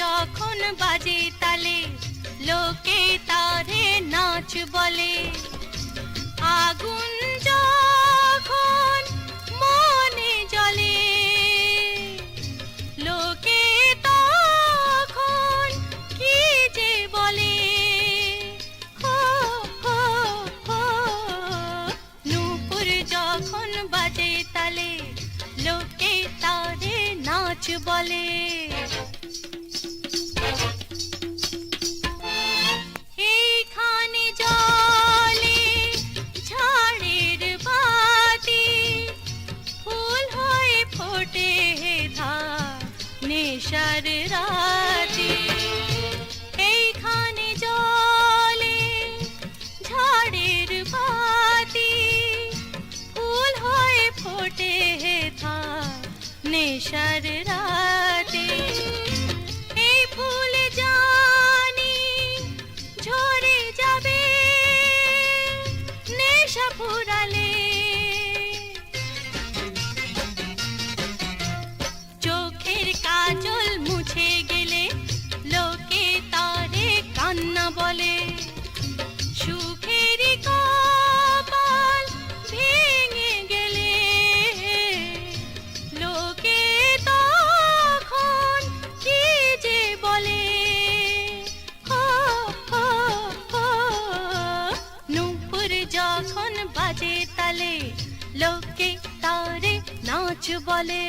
যখন বাজে তালে, লোকে তারে নাচ বলে। আগুন যখন মনে জ্বলে, লোকে তখন কি যে বলে? নূপুর যখন বাজে তালে, লোকে তারে নাচ বলে। রাতি এইখানে জলে ঝাড়ের পাতি ফুল হয়ে ফোটে থা নেশার রাতে। তালে লোকে তারে নাচ বলে।